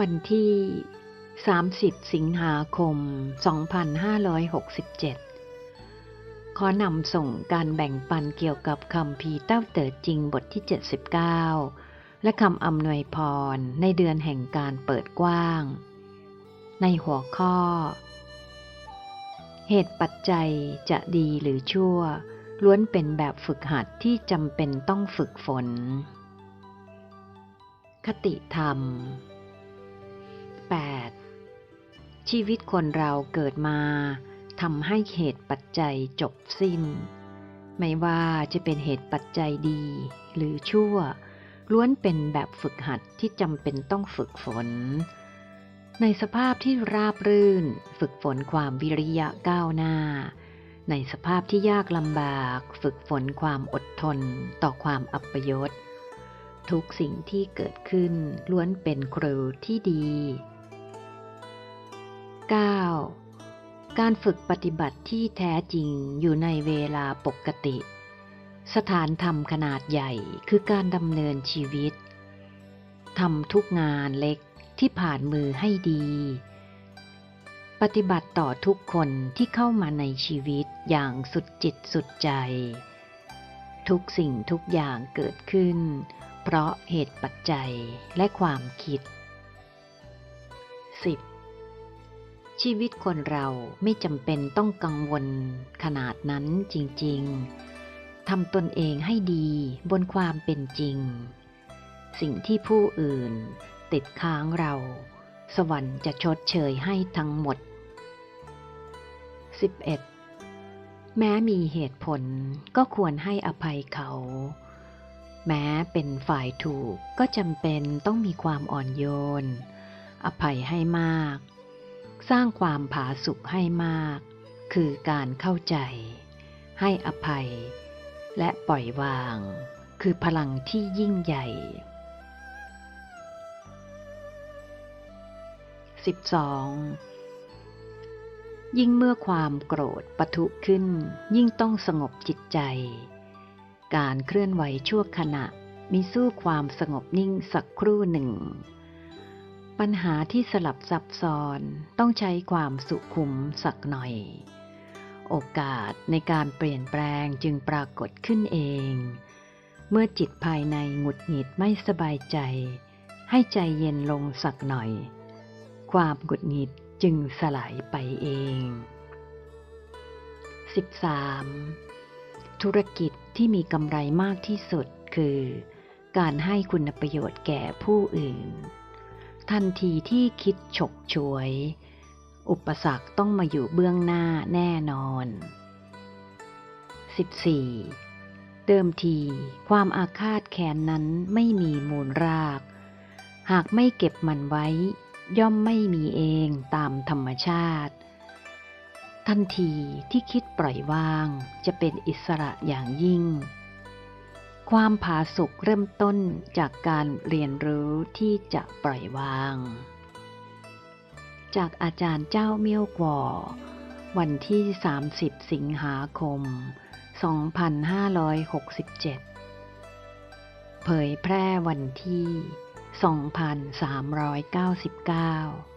วันที่ 30 สิงหาคม 2567 ขอนำส่งการแบ่งปันเกี่ยวกับคำพีเต้าเติดจริงบทที่ 79 และคำอำนวยพรในเดือนแห่งการเปิดกว้าง ในหัวข้อ เหตุปัจจัยจะดีหรือชั่ว ล้วนเป็นแบบฝึกหัดที่จำเป็นต้องฝึกฝน คติธรรม 8. ชีวิตคนเราเกิดมาทำให้เหตุปัจจัยจบสิ้น ไม่ว่าจะเป็นเหตุปัจจัยดี หรือชั่ว ล้วนเป็นแบบฝึกหัดที่จำเป็นต้องฝึกฝน ในสภาพที่ราบรื่น ฝึกฝนความวิริยะก้าวหน้า ในสภาพที่ยากลำบาก ฝึกฝนความอดทนต่อความอัปยศทุกสิ่งที่เกิดขึ้นล้วนเป็นครูที่ดี 9. การฝึกปฏิบัติที่แท้จริงอยู่ในเวลาปกติ สถานธรรมขนาดใหญ่คือการดำเนินชีวิตทำทุกงานเล็กที่ผ่านมือให้ดี ปฏิบัติต่อทุกคนที่เข้ามาในชีวิตอย่างสุดจิตสุดใจ ทุกสิ่งทุกอย่างเกิดขึ้น เพราะเหตุปัจจัยและความคิด 10. ชีวิตคนเราไม่จำเป็นต้องกังวลขนาดนั้นจริง ๆ ทำตนเองให้ดีบนความเป็นจริง สิ่งที่ผู้อื่นติดค้างเรา สวรรค์จะชดเชยให้ทั้งหมด 11. แม้มีเหตุผลก็ควรให้อภัยเขา แม้เป็นฝ่ายถูกก็จำเป็นต้องมีความอ่อนโยน อภัยให้มาก สร้างความผาสุกให้มาก คือการเข้าใจ ให้อภัย และปล่อยวาง คือพลังที่ยิ่งใหญ่ 12. ยิ่งเมื่อความโกรธปะทุขึ้น ยิ่งต้องสงบจิตใจ การเคลื่อนไหวชั่วขณะมีสู้ความสงบนิ่งสักครู่หนึ่ง ปัญหาที่สลับซับซ้อนต้องใช้ความสุขุมสักหน่อย โอกาสในการเปลี่ยนแปลงจึงปรากฏขึ้นเอง เมื่อจิตภายในหงุดหงิดไม่สบายใจ ให้ใจเย็นลงสักหน่อย ความหงุดหงิดจึงสลายไปเอง 13. ธุรกิจที่มีกำไรมากที่สุดคือ การให้คุณประโยชน์แก่ผู้อื่น ทันทีที่คิดฉกฉวย อุปสรรคต้องมาอยู่เบื้องหน้าแน่นอน 14. เดิมที ความอาฆาตแค้นนั้นไม่มีมูลราก หากไม่เก็บมันไว้ ย่อมไม่มีเองตามธรรมชาติ ทันทีที่คิดปล่อยวางจะเป็นอิสระอย่างยิ่ง ความผาสุกเริ่มต้นจากการเรียนรู้ที่จะปล่อยวาง จากอาจารย์เจ้าเมี่ยวกวอวันที่ 30 สิงหาคม 2567 เผยแพร่วันที่ 2399